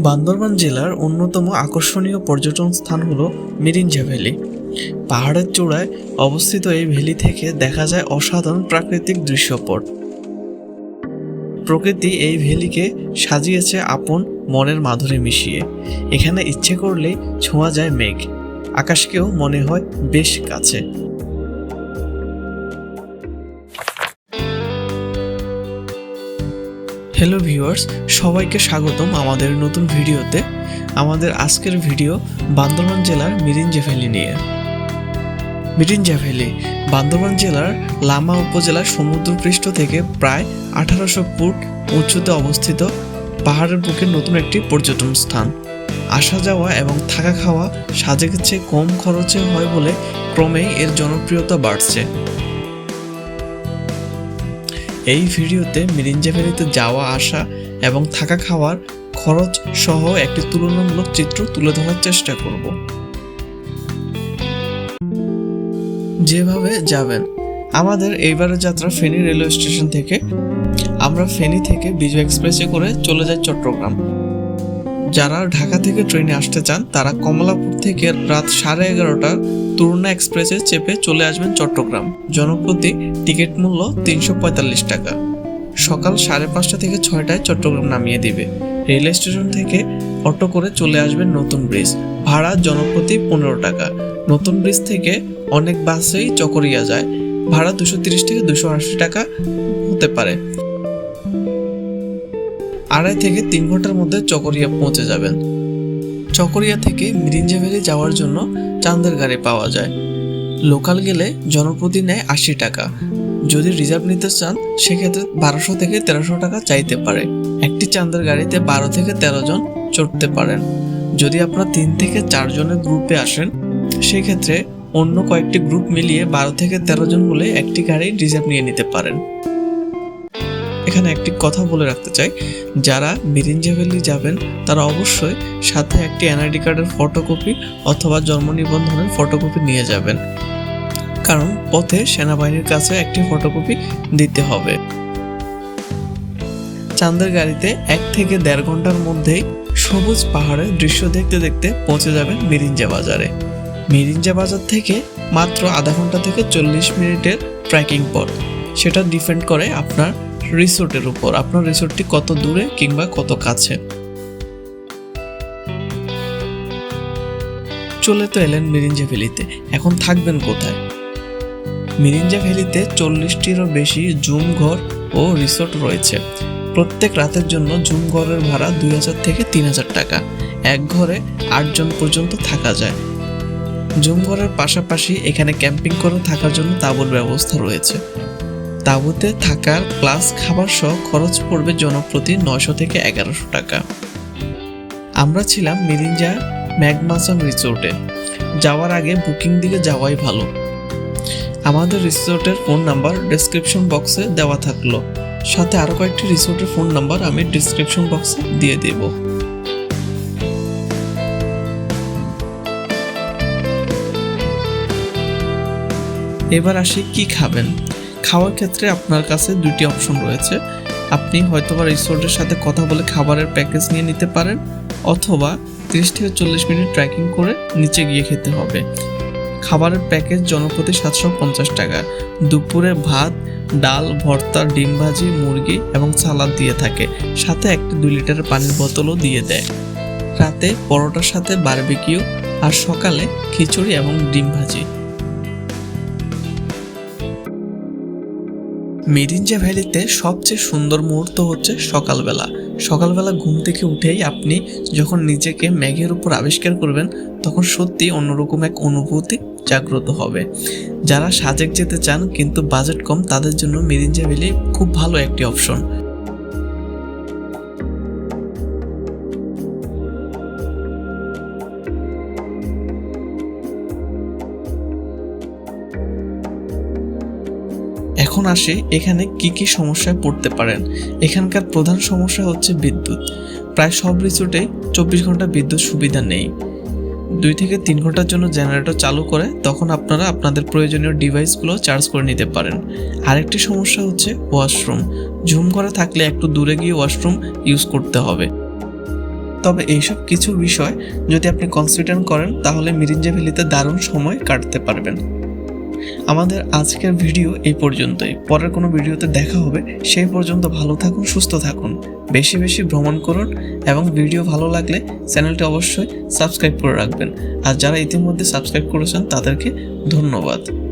বান্দরবান জেলার অন্যতম আকর্ষণীয় পর্যটন স্থান হল মিরিঞ্জা ভ্যালি। পাহাড়ের চূড়ায় অবস্থিত এই ভ্যালি থেকে দেখা যায় অসাধারণ প্রাকৃতিক দৃশ্যপট। প্রকৃতি এই ভ্যালিকে সাজিয়েছে আপন মনের মাধুরী মিশিয়ে। এখানে ইচ্ছে করলেই ছোঁয়া যায় মেঘ। আকাশকেও মনে হয় বেশ কাছে। হ্যালো ভিউয়ার্স সবাইকে স্বাগতম আমাদের নতুন ভিডিওতে। আমাদের আজকের ভিডিও বান্দরবান জেলার মিরিন ভ্যালি নিয়ে। মিরিঞ্জা ভ্যালি, বান্দরবান জেলার লামা উপজেলার সমুদ্রপৃষ্ঠ থেকে প্রায় আঠারোশো ফুট উঁচুতে অবস্থিত পাহাড়ের বুকে নতুন একটি পর্যটন স্থান। আসা যাওয়া এবং থাকা খাওয়া সাজেকের চেয়ে কম খরচে হয় বলে ক্রমেই এর জনপ্রিয়তা বাড়ছে। এই ভিডিওতে মিরিঞ্জা ভ্যালিতে যাওয়া, আসা এবং থাকা খাওয়ার খরচ সহ একটি তুলনামূলক চিত্র তুলে ধরার চেষ্টা করব। যেভাবে যাবেন, আমাদের এইবারের যাত্রা ফেনী রেলওয়ে স্টেশন থেকে, আমরা ফেনী থেকে বিজয় এক্সপ্রেসে করে চলে যাই চট্টগ্রাম। যারা ঢাকা থেকে ট্রেনে আসতে চান, তারা কমলাপুর থেকে রাত সাড়ে এগারোটার তরুণা এক্সপ্রেসে চেপে চলে আসবেন চট্টগ্রাম। জনপ্রতি টিকিট মূল্য তিনশো পঁয়তাল্লিশ টাকা। সকাল সাড়ে পাঁচটা থেকে ছয়টায় চট্টগ্রাম নামিয়ে দিবে। রেল স্টেশন থেকে অটো করে চলে আসবেন নতুন ব্রিজ। ভাড়া জনপ্রতি পনেরো টাকা। নতুন ব্রিজ থেকে অনেক বাসেই চকরিয়া যায়। ভাড়া দুশো তিরিশ থেকে দুশো আশি টাকা হতে পারে। আড়াই থেকে তিন ঘণ্টার মধ্যে চকরিয়া পৌঁছে যাবেন। চকরিয়া থেকে মিরিঞ্জা ভ্যালি যাওয়ার জন্য চান্দের গাড়ি পাওয়া যায়। লোকাল গেলে জনপ্রতি নেয় আশি টাকা। যদি রিজার্ভ নিতে চান, সেক্ষেত্রে বারোশো থেকে তেরোশো টাকা চাইতে পারে। একটি চান্দের গাড়িতে বারো থেকে তেরো জন চড়তে পারেন। যদি আপনারা তিন থেকে চারজনের গ্রুপে আসেন, সেক্ষেত্রে অন্য কয়েকটি গ্রুপ মিলিয়ে বারো থেকে তেরো জন হলে একটি গাড়ি রিজার্ভ নিয়ে নিতে পারেন। এখানে একটি কথা বলে রাখতে চাই। যারা মিরিঞ্জা ভ্যালি যাবেন, তারা অবশ্যই সাথে একটি এনআইডি কার্ডের ফটোকপি অথবা জন্ম নিবন্ধনের ফটোকপি নিয়ে যাবেন। কারণ পথে সেনাবাহিনীর কাছে একটি ফটোকপি দিতে হবে। চাঁদের গাড়িতে এক থেকে দেড় ঘণ্টার মধ্যেই সবুজ পাহাড়ের দৃশ্য দেখতে দেখতে পৌঁছে যাবেন মিরিঞ্জা বাজারে। মিরিঞ্জা বাজার থেকে মাত্র আধা ঘণ্টা থেকে চল্লিশ মিনিটের ট্রেকিং পথ। সেটা ডিপেন্ড করে আপনার রিসোর্টের উপর। আপনার রিসোর্টটি কত দূরে কিংবা কত কাছে? চলে তো এলেন মিরিঞ্জা ভ্যালিতে। এখন থাকবেন কোথায়? মিরিঞ্জা ভ্যালিতে চল্লিশটিরও বেশি জুম ঘর ও রিসোর্ট রয়েছে। প্রত্যেক রাতের জন্য জুম ঘরের ভাড়া দুই হাজার থেকে তিন হাজার টাকা। এক ঘরে আটজন পর্যন্ত থাকা যায়। জুম ঘরের পাশাপাশি এখানে ক্যাম্পিং করে থাকার জন্য তাঁবুর ব্যবস্থা রয়েছে। তাঁবুতে থাকার প্লাস খাবার সহ খরচ পড়বে জনপ্রতি নয়শো থেকে এগারোশো টাকা। আমরা ছিলাম মিরিঞ্জা ম্যাগমাসন রিসোর্টে। যাওয়ার আগে বুকিং দিকে যাওয়াই ভালো। আমাদের রিসোর্টের ফোন নাম্বার ডেসক্রিপশন বক্সে দেওয়া থাকল। সাথে আরও কয়েকটি রিসোর্টের ফোন নাম্বার আমি ডিসক্রিপশন বক্সে দিয়ে দেব। এবার আসি কি খাবেন। খাওয়ার ক্ষেত্রে আপনার কাছে দুটি অপশন রয়েছে। আপনি হয়তোবা রিসোর্টের সাথে কথা বলে খাবারের প্যাকেজ নিয়ে নিতে পারেন অথবা তিরিশ থেকে চল্লিশ মিনিট ট্রেকিং করে নিচে গিয়ে খেতে হবে। খাবারের প্যাকেজ জনপ্রতি সাতশো পঞ্চাশ টাকা। দুপুরে ভাত, ডাল, ভর্তা, ডিম ভাজি, মুরগি এবং সালাদ দিয়ে থাকে। সাথে একটি দুই লিটারের পানির বোতলও দিয়ে দেয়। রাতে পরোটার সাথে বারবিকিউ আর সকালে খিচুড়ি এবং ডিম ভাজি। মিরিঞ্জা ভ্যালিতে সবচেয়ে সুন্দর মুহূর্ত হচ্ছে সকালবেলা। সকালবেলা ঘুম থেকে উঠেই আপনি যখন নিজেকে মেঘের উপর আবিষ্কার করবেন, তখন সত্যি অন্যরকম এক অনুভূতি জাগ্রত হবে। যারা সাজেক যেতে চান, কিন্তু বাজেট কম, তাদের জন্য মিরিঞ্জা ভ্যালি খুব ভালো একটি অপশন এখন আসে এখানে কি কি সমস্যায় পড়তে পারেন। এখানকার প্রধান সমস্যা হচ্ছে বিদ্যুৎ। প্রায় সব রিসোর্টে চব্বিশ ঘণ্টা বিদ্যুৎ সুবিধা নেই। দুই থেকে তিন ঘণ্টার জন্য জেনারেটর চালু করে তখন আপনারা আপনাদের প্রয়োজনীয় ডিভাইসগুলো চার্জ করে নিতে পারেন। আরেকটি সমস্যা হচ্ছে ওয়াশরুম। ঝুম করে থাকলে একটু দূরে গিয়ে ওয়াশরুম ইউজ করতে হবে। তবে এইসব কিছু বিষয় যদি আপনি কনসিডার করেন তাহলে মিরিঞ্জা ভ্যালিতে দারুণ সময় কাটতে পারবেন। আমাদের আজকের ভিডিও এই পর্যন্তই। পরের কোনো ভিডিওতে দেখা হবে, সেই পর্যন্ত ভালো থাকুন, সুস্থ থাকুন। বেশি বেশি ভ্রমণ করুন এবং ভিডিও ভালো লাগলে চ্যানেলটি অবশ্যই সাবস্ক্রাইব করে রাখবেন। আর যারা ইতিমধ্যে সাবস্ক্রাইব করেছেন তাদেরকে ধন্যবাদ।